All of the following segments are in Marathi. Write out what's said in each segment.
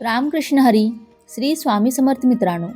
रामकृष्ण हरी श्री स्वामी समर्थ मित्रांनो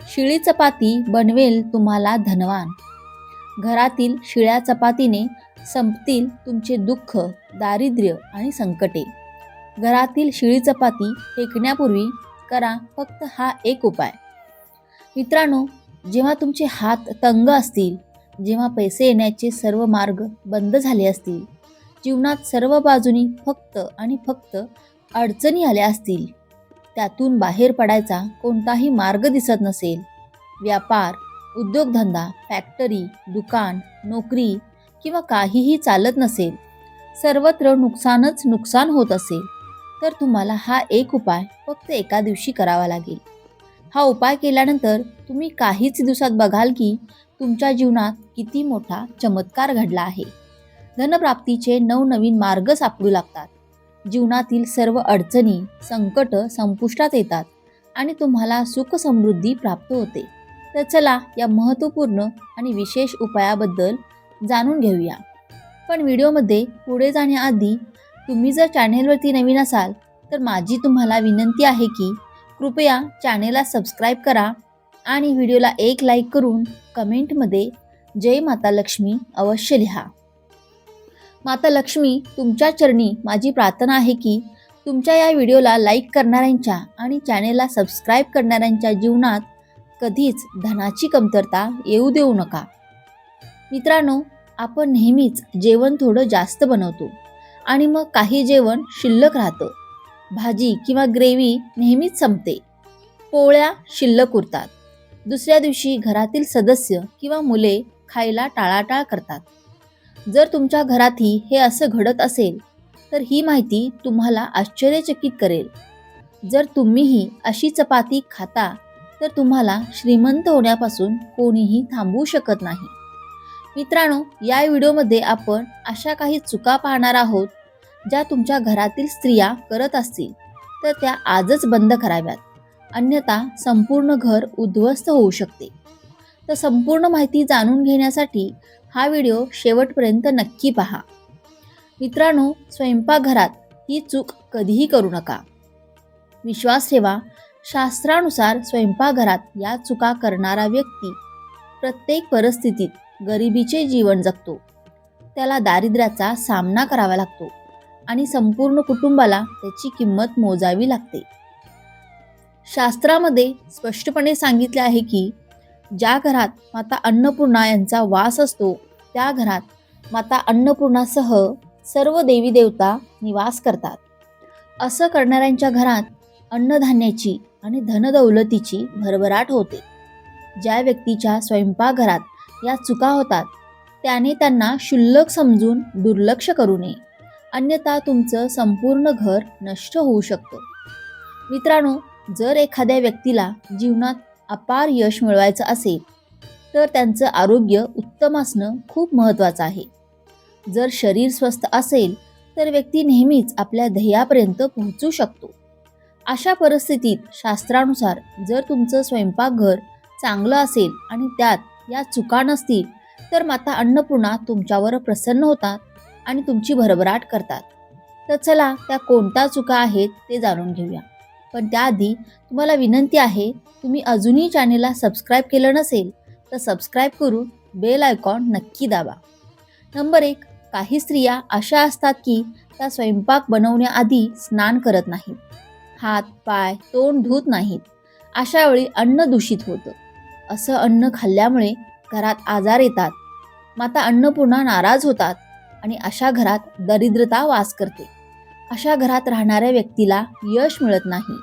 शिळी चपाती बनवेल तुम्हाला धनवान. घरातील शिळ्या चपातीने संपतील तुमचे दुःख दारिद्र्य आणि संकटे. घरातील शिळी चपाती फेकण्यापूर्वी करा फक्त हा एक उपाय. मित्रांनो जेव्हा तुमचे हात तंग असतील जेव्हा पैसे येण्याचे सर्व मार्ग बंद झाले असतील जीवनात सर्व बाजूनी फक्त आणि फक्त अडचणी आल्या असतील त्यातून बाहेर पडायचा कोणताही मार्ग दिसत नसेल. व्यापार उद्योगधंदा फॅक्टरी दुकान नोकरी किंवा काहीही चालत नसेल. सर्वत्र नुकसानच नुकसान होत असेल. तर तुम्हाला हा एक उपाय फक्त एका दिवशी करावा लागेल. हा उपाय केल्यानंतर तुम्ही काहीच दिवसात बघाल की तुमच्या जीवनात किती मोठा चमत्कार घडला आहे. धनप्राप्तीचे नवनवीन मार्ग सापडू लागतात. जीवनातील सर्व अडचणी संकट संपुष्टात येतात आणि तुम्हाला सुख समृद्धी प्राप्त होते. तर चला या महत्त्वपूर्ण आणि विशेष उपायाबद्दल जाणून घेऊया. पण व्हिडिओमध्ये पुढे जाण्याआधी तुम्ही जर चॅनेलवरती नवीन असाल तर माझी तुम्हाला विनंती आहे की कृपया चॅनेलला सबस्क्राईब करा आणि व्हिडिओला एक लाईक करून कमेंटमध्ये जय माता लक्ष्मी अवश्य लिहा. माता लक्ष्मी तुमच्या चरणी माझी प्रार्थना आहे की तुमच्या या व्हिडिओला लाईक करणाऱ्यांच्या आणि चॅनेलला सबस्क्राईब करणाऱ्यांच्या जीवनात कधीच धनाची कमतरता येऊ देऊ नका. मित्रांनो आपण नेहमीच जेवण थोडं जास्त बनवतो आणि मग काही जेवण शिल्लक राहतं. भाजी किंवा ग्रेव्ही नेहमीच संपते. पोळ्या शिल्लक उरतात. दुसऱ्या दिवशी घरातील सदस्य किंवा मुले खायला टाळाटाळ करतात. जर तुमच्या घरातही हे असं घडत असेल तर ही माहिती तुम्हाला आश्चर्यचकित करेल. जर तुम्हीही अशी चपाती खाता तर तुम्हाला श्रीमंत होण्यापासून कोणीही थांबवू शकत नाही. मित्रांनो या व्हिडिओमध्ये आपण अशा काही चुका पाहणार आहोत ज्या तुमच्या घरातील स्त्रिया करत असतील तर त्या आजच बंद कराव्यात. अन्यथा संपूर्ण घर उद्ध्वस्त होऊ शकते. तर संपूर्ण माहिती जाणून घेण्यासाठी हा व्हिडिओ शेवटपर्यंत नक्की पहा. मित्रांनो स्वयंपाकघरात ही चूक कधीही करू नका. विश्वास ठेवा शास्त्रानुसार स्वयंपाकघरात या चुका करणारा व्यक्ती प्रत्येक परिस्थितीत गरिबीचे जीवन जगतो. त्याला दारिद्र्याचा सामना करावा लागतो आणि संपूर्ण कुटुंबाला त्याची किंमत मोजावी लागते. शास्त्रामध्ये स्पष्टपणे सांगितले आहे की ज्या घरात माता अन्नपूर्णा यांचा वास असतो त्या घरात माता अन्नपूर्णासह सर्व देवी देवता निवास करतात. असं करणाऱ्यांच्या घरात अन्नधान्याची आणि धनदौलतीची भरभराट होते. ज्या व्यक्तीच्या स्वयंपाकघरात या चुका होतात त्याने त्यांना क्षुल्लक समजून दुर्लक्ष करू नये. अन्यथा तुमचं संपूर्ण घर नष्ट होऊ शकतं. मित्रांनो जर एखाद्या व्यक्तीला जीवनात अपार यश मिळवायचं असेल तर त्यांचं आरोग्य उत्तम असणं खूप महत्त्वाचं आहे. जर शरीर स्वस्थ असेल तर व्यक्ती नेहमीच आपल्या ध्येयापर्यंत पोहोचू शकतो. अशा परिस्थितीत शास्त्रानुसार जर तुमचं स्वयंपाकघर चांगलं असेल आणि त्यात या चुका नसतील तर माता अन्नपूर्णा तुमच्यावर प्रसन्न होतात आणि तुमची भरभराट करतात. तर चला त्या कोणत्या चुका आहेत ते जाणून घेऊया. पण त्याआधी तुम्हाला विनंती आहे तुम्ही अजूनही चॅनेलला सबस्क्राईब केलं नसेल तर सबस्क्राईब करून बेल आयकॉन नक्की दाबा. नंबर एक काही स्त्रिया अशा असतात की त्या स्वयंपाक बनवण्याआधी स्नान करत नाहीत. हात पाय तोंड धुत नाहीत. अशा वेळी अन्न दूषित होतं. असं अन्न खाल्ल्यामुळे घरात आजार येतात. माता अन्नपूर्णा नाराज होतात आणि अशा घरात दरिद्रता वास करते. अशा घरात राहणाऱ्या व्यक्तीला यश मिळत नाही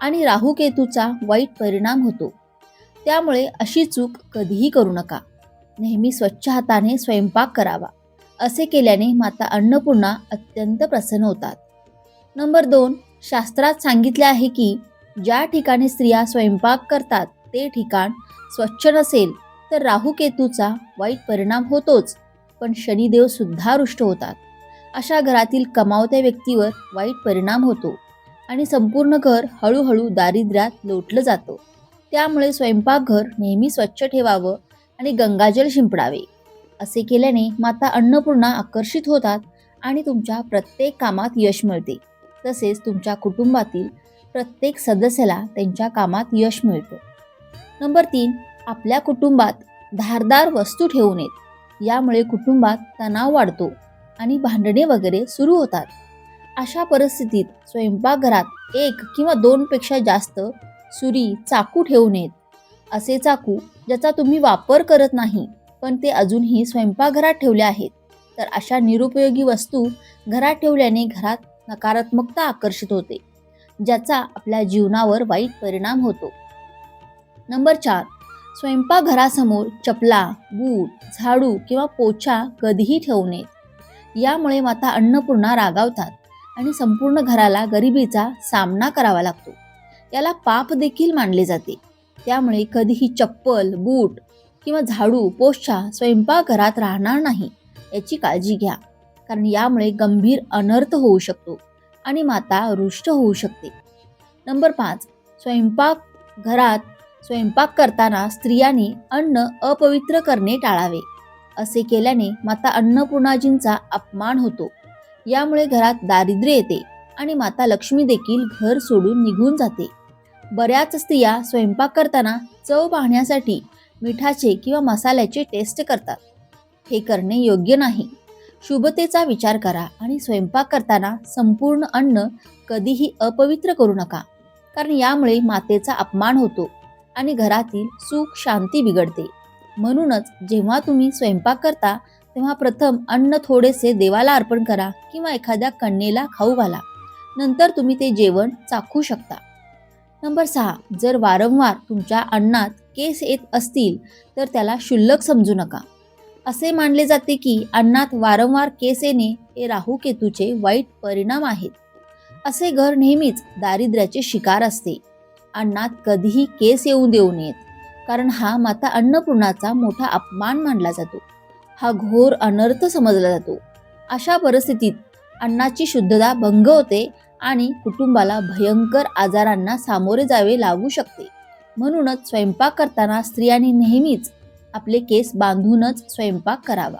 आणि राहुकेतूचा वाईट परिणाम होतो. त्यामुळे अशी चूक कधीही करू नका. नेहमी स्वच्छ हाताने स्वयंपाक करावा असे केल्याने माता अन्नपूर्णा अत्यंत प्रसन्न होतात. नंबर दोन शास्त्रात सांगितले आहे की ज्या ठिकाणी स्त्रिया स्वयंपाक करतात ते ठिकाण स्वच्छ नसेल तर राहुकेतूचा वाईट परिणाम होतोच पण शनिदेव सुद्धा रुष्ट होतात. अशा घरातील कमावत्या व्यक्तीवर वाईट परिणाम होतो आणि संपूर्ण घर हळूहळू दारिद्र्यात लोटलं जातं. त्यामुळे स्वयंपाकघर नेहमी स्वच्छ ठेवावं आणि गंगाजल शिंपडावे. असे केल्याने माता अन्नपूर्णा आकर्षित होतात आणि तुमच्या प्रत्येक कामात यश मिळते. तसेच तुमच्या कुटुंबातील प्रत्येक सदस्याला त्यांच्या कामात यश मिळतं. नंबर तीन आपल्या कुटुंबात धारदार वस्तू ठेवू नयेत. यामुळे कुटुंबात तणाव वाढतो. आणि भांडणे वगैरे सुरू होतात. अशा परिस्थितीत स्वयंपाकघरात एक किंवा दोनपेक्षा जास्त सुरी चाकू ठेवू नयेत. असे चाकू ज्याचा तुम्ही वापर करत नाही पण ते अजूनही स्वयंपाकघरात ठेवले आहेत. तर अशा निरुपयोगी वस्तू घरात ठेवल्याने घरात नकारात्मकता आकर्षित होते ज्याचा आपल्या जीवनावर वाईट परिणाम होतो. नंबर चार. स्वयंपाकघरासमोर चपला बूट झाडू किंवा पोछा कधीही ठेवू नयेत. यामुळे माता अन्नपूर्णा रागावतात आणि संपूर्ण घराला गरिबीचा सामना करावा लागतो. याला पाप देखील मानले जाते. त्यामुळे कधीही चप्पल बूट किंवा झाडू पोशा स्वयंपाकघरात राहणार नाही याची काळजी घ्या. कारण यामुळे गंभीर अनर्थ होऊ शकतो आणि माता रुष्ट होऊ शकते. नंबर पाच. स्वयंपाक घरात स्वयंपाक करताना स्त्रियांनी अन्न अपवित्र करणे टाळावे. असे केल्याने माता अन्नपूर्णाजींचा अपमान होतो. यामुळे घरात दारिद्र्य येते आणि माता लक्ष्मी देखील घर सोडून निघून जाते. बऱ्याच स्त्रिया स्वयंपाक करताना चव पाहण्यासाठी मिठाचे किंवा मसाल्याचे टेस्ट करतात. हे करणे योग्य नाही. शुभतेचा विचार करा आणि स्वयंपाक करताना संपूर्ण अन्न कधीही अपवित्र करू नका. कारण यामुळे मातेचा अपमान होतो आणि घरातील सुख शांती बिघडते. म्हणूनच जेव्हा तुम्ही स्वयंपाक करता तेव्हा प्रथम अन्न थोडेसे देवाला अर्पण करा किंवा एखाद्या कन्येला खाऊ घाला. नंतर तुम्ही ते जेवण चाखू शकता. नंबर सहा जर वारंवार तुमच्या अन्नात केस येत असतील तर त्याला क्षुल्लक समजू नका. असे मानले जाते की अन्नात वारंवार केस येणे हे राहू केतूचे वाईट परिणाम आहेत. असे घर नेहमीच दारिद्र्याचे शिकार असते. अन्नात कधीही केस येऊ देऊ नयेत. कारण हा माता अन्नपूर्णाचा मोठा अपमान मानला जातो. हा घोर अनर्थ समजला जातो. अशा परिस्थितीत अन्नाची शुद्धता भंग होते आणि कुटुंबाला भयंकर आजारांना सामोरे जावे लागू शकते. म्हणूनच स्वयंपाक करताना स्त्रियांनी नेहमीच आपले केस बांधूनच स्वयंपाक करावा.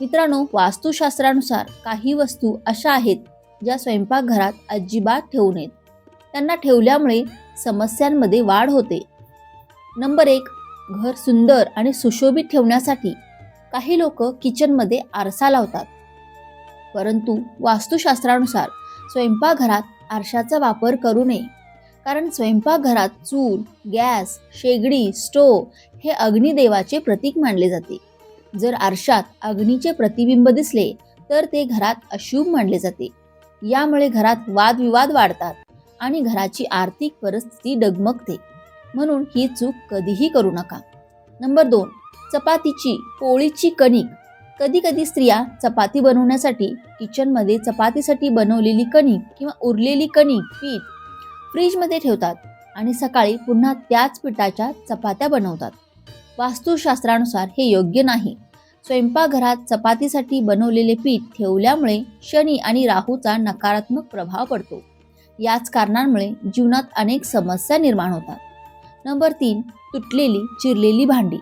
मित्रांनो वास्तुशास्त्रानुसार काही वस्तू अशा आहेत ज्या स्वयंपाकघरात अजिबात ठेवू नयेत. त्यांना ठेवल्यामुळे समस्यांमध्ये वाढ होते. नंबर एक घर सुंदर आणि सुशोभित ठेवण्यासाठी काही लोक किचनमध्ये आरसा लावतात. परंतु वास्तुशास्त्रानुसार स्वयंपाकघरात आरशाचा वापर करू नये. कारण स्वयंपाकघरात चूल गॅस शेगडी स्टोव हे अग्निदेवाचे प्रतीक मानले जाते. जर आरशात अग्नीचे प्रतिबिंब दिसले तर ते घरात अशुभ मानले जाते. यामुळे घरात वादविवाद वाढतात आणि घराची आर्थिक परिस्थिती डगमगते. म्हणून ही चूक कधीही करू नका. नंबर दोन चपातीची पोळीची कणिक. कधी कधी स्त्रिया चपाती बनवण्यासाठी किचनमध्ये चपातीसाठी बनवलेली कणिक किंवा उरलेली कणिक पीठ फ्रीजमध्ये ठेवतात आणि सकाळी पुन्हा त्याच पिठाच्या चपात्या बनवतात. वास्तुशास्त्रानुसार हे योग्य नाही. स्वयंपाकघरात चपातीसाठी बनवलेले पीठ ठेवल्यामुळे शनी आणि राहूचा नकारात्मक प्रभाव पडतो. याच कारणांमुळे जीवनात अनेक समस्या निर्माण होतात. नंबर तीन तुटलेली चिरलेली भांडी.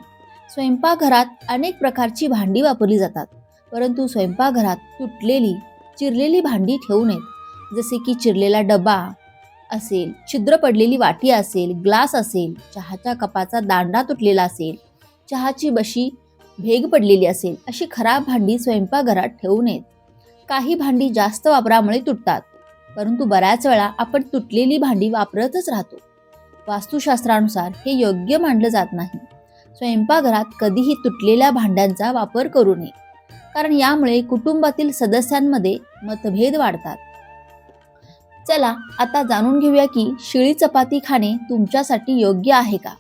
स्वयंपाकघरात अनेक प्रकारची भांडी वापरली जातात परंतु स्वयंपाकघरात तुटलेली चिरलेली भांडी ठेवू नयेत. जसे की चिरलेला डबा असेल छिद्र पडलेली वाटी असेल ग्लास असेल चहाच्या कपाचा दांडा तुटलेला असेल चहाची बशी भेग पडलेली असेल अशी खराब भांडी स्वयंपाकघरात ठेवू नयेत. काही भांडी जास्त वापरामुळे तुटतात परंतु बऱ्याच वेळा आपण तुटलेली भांडी वापरतच राहतो. वास्तुशास्त्रानुसार हे योग्य मानलं जात नाही. स्वयंपाकघरात कधीही तुटलेल्या भांड्यांचा वापर करू नये. कारण यामुळे कुटुंबातील सदस्यांमध्ये मतभेद वाढतात. चला आता जाणून घेऊया की शिळी चपाती खाणे तुमच्यासाठी योग्य आहे का?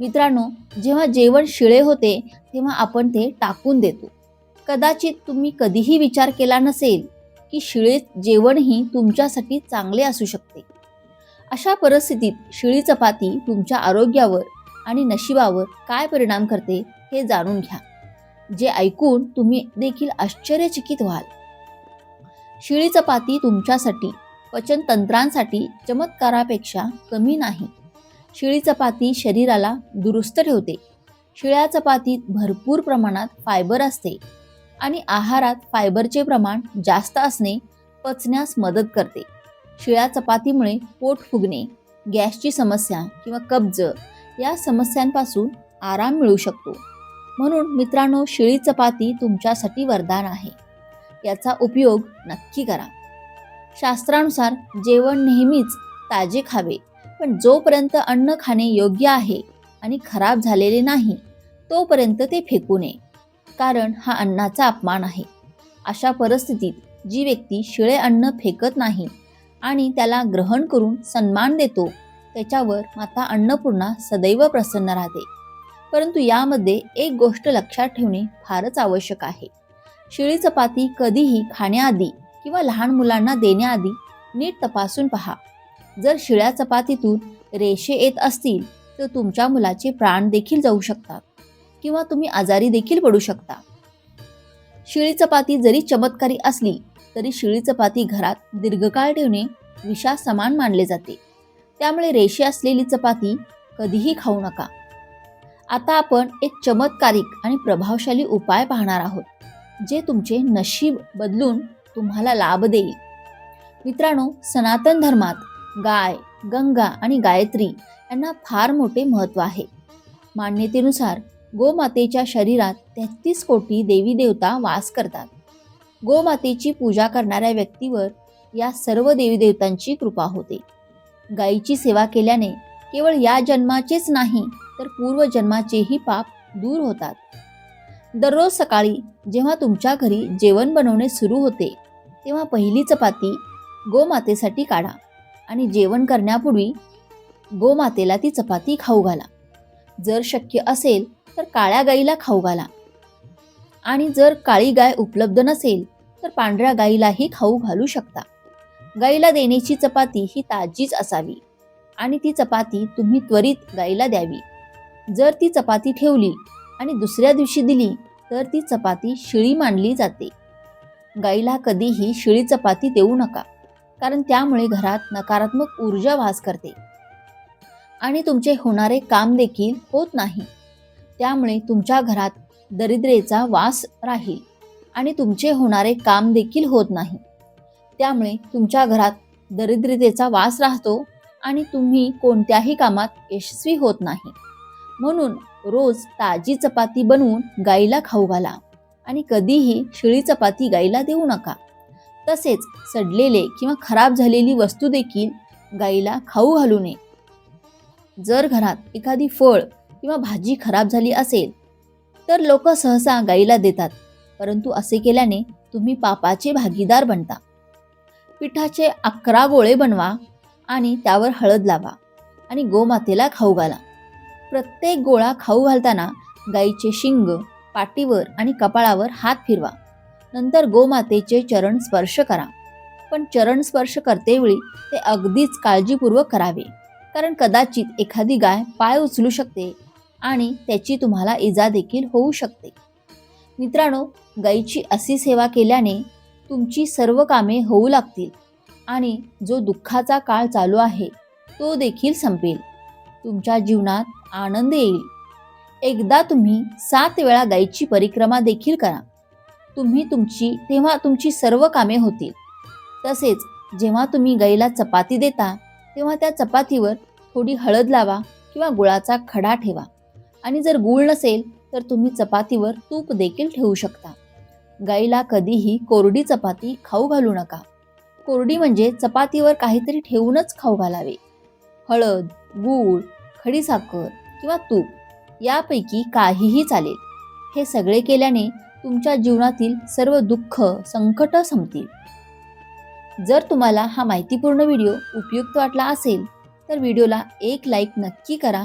मित्रांनो जेव्हा जेवण शिळे होते तेव्हा आपण ते टाकून देतो. कदाचित तुम्ही कधीही विचार केला नसेल की शिळे जेवणही तुमच्यासाठी चांगले असू शकते. अशा परिस्थितीत शिळी चपाती तुमच्या आरोग्यावर आणि नशिबावर काय परिणाम करते हे जाणून घ्या. जे ऐकून तुम्ही देखील आश्चर्यचकित व्हाल. शिळी चपाती तुमच्यासाठी पचनतंत्रांसाठी चमत्कारापेक्षा कमी नाही. शिळी चपाती शरीराला दुरुस्त ठेवते. शिळ्या चपातीत भरपूर प्रमाणात फायबर असते आणि आहारात फायबरचे प्रमाण जास्त असणे पचण्यास मदत करते. शिळ्या चपातीमुळे पोट फुगणे गॅसची समस्या किंवा कब्ज या समस्यांपासून आराम मिळू शकतो. म्हणून मित्रांनो शिळी चपाती तुमच्यासाठी वरदान आहे. याचा उपयोग नक्की करा. शास्त्रानुसार जेवण नेहमीच ताजे खावे पण जोपर्यंत अन्न खाणे योग्य आहे आणि खराब झालेले नाही तोपर्यंत ते फेकू नये कारण हा अन्नाचा अपमान आहे. अशा परिस्थितीत जी व्यक्ती शिळे अन्न फेकत नाही आणि त्याला ग्रहण करून सन्मान देतो. त्याच्यावर माता अन्नपूर्णा सदैव प्रसन्न राहते. परंतु यामध्ये एक गोष्ट लक्षात ठेवणे फारच आवश्यक आहे. शिळी चपाती कधीही खाण्याआधी किंवा लहान मुलांना देण्याआधी नीट तपासून पहा. जर शिळ्या चपातीतून रेषे येत असतील तर तुमच्या मुलाचे प्राण देखील जाऊ शकतात किंवा तुम्ही आजारी देखील पडू शकता. शिळी चपाती जरी चमत्कारी असली तरी शिळी चपाती घरात दीर्घकाळ ठेवणे विषा समान मानले जाते. त्यामुळे रेषे असलेली चपाती कधीही खाऊ नका. आता आपण एक चमत्कारिक आणि प्रभावशाली उपाय पाहणार आहोत जे तुमचे नशीब बदलून तुम्हाला लाभ देईल. मित्रांनो सनातन धर्मात गाय गंगा आणि गायत्री यांना फार मोठे महत्त्व आहे. मान्यतेनुसार गोमातेच्या शरीरात तेहतीस कोटी देवी देवता वास करतात. गोमातेची पूजा करणाऱ्या व्यक्तीवर या सर्व देवी देवतांची कृपा होते. गायीची सेवा केल्याने केवळ या जन्माचेच नाही तर पूर्वजन्माचेही पाप दूर होतात. दररोज सकाळी जेव्हा तुमच्या घरी जेवण बनवणे सुरू होते तेव्हा पहिली चपाती गोमातेसाठी काढा आणि जेवण करण्यापूर्वी गोमातेला ती चपाती खाऊ घाला. जर शक्य असेल तर काळ्या गाईला खाऊ घाला. आणि जर काळी गाय उपलब्ध नसेल तर पांढऱ्या गाईलाही खाऊ घालू शकता. गाईला देण्याची चपाती ही ताजीच असावी आणि ती चपाती तुम्ही त्वरित गाईला द्यावी. जर ती चपाती ठेवली आणि दुसऱ्या दिवशी दिली तर ती चपाती शिळी मानली जाते. गाईला कधीही शिळी चपाती देऊ नका कारण त्यामुळे घरात नकारात्मक ऊर्जा वास करते. आणि तुमचे होणारे काम देखील होत नाही. त्यामुळे तुमच्या घरात दरिद्रेचा वास राहील आणि तुमचे होणारे काम देखील होत नाही. त्यामुळे तुमच्या घरात दरिद्रतेचा वास राहतो आणि तुम्ही कोणत्याही कामात यशस्वी होत नाही. म्हणून रोज ताजी चपाती बनवून गाईला खाऊ घाला आणि कधीही शिळी चपाती गाईला देऊ नका. तसेच सडलेले किंवा खराब झालेली वस्तू देखील गाईला खाऊ घालू नये. जर घरात एखादी फळ किंवा भाजी खराब झाली असेल तर लोक सहसा गाईला देतात. परंतु असे केल्याने तुम्ही पापाचे भागीदार बनता. पिठाचे अकरा गोळे बनवा आणि त्यावर हळद लावा आणि गोमातेला खाऊ घाला. प्रत्येक गोळा खाऊ घालताना गाईचे शिंग पाठीवर आणि कपाळावर हात फिरवा. नंतर गोमातेचे चरण स्पर्श करा. पण चरण स्पर्श करतेवेळी ते अगदीच काळजीपूर्वक करावे. कारण कदाचित एखादी गाय पाय उचलू शकते आणि त्याची तुम्हाला इजा देखील होऊ शकते. मित्रांनो गाईची अशी सेवा केल्याने तुमची सर्व कामे होऊ लागतील आणि जो दुःखाचा काळ चालू आहे तो देखील संपेल. तुमच्या जीवनात आनंद येईल. एकदा तुम्ही सात वेळा गाईची परिक्रमा देखील करा. तुम्ही तुमची तेव्हा तुमची सर्व कामे होतील. तसेच जेव्हा तुम्ही गाईला चपाती देता तेव्हा त्या चपातीवर थोडी हळद लावा किंवा गुळाचा खडा ठेवा. आणि जर गूळ नसेल तर तुम्ही चपातीवर तूप देखील ठेवू शकता. गाईला कधीही कोरडी चपाती खाऊ घालू नका. कोरडी म्हणजे चपातीवर काहीतरी ठेवूनच खाऊ घालावे. हळद गूळ खडीसाखर किंवा तूप यापैकी काहीही चालेल. हे सगळे केल्याने तुमच्या जीवनातील सर्व दुःख संकट संपतील. जर तुम्हाला हा माहितीपूर्ण व्हिडिओ उपयुक्त वाटला असेल तर व्हिडिओला एक लाईक नक्की करा.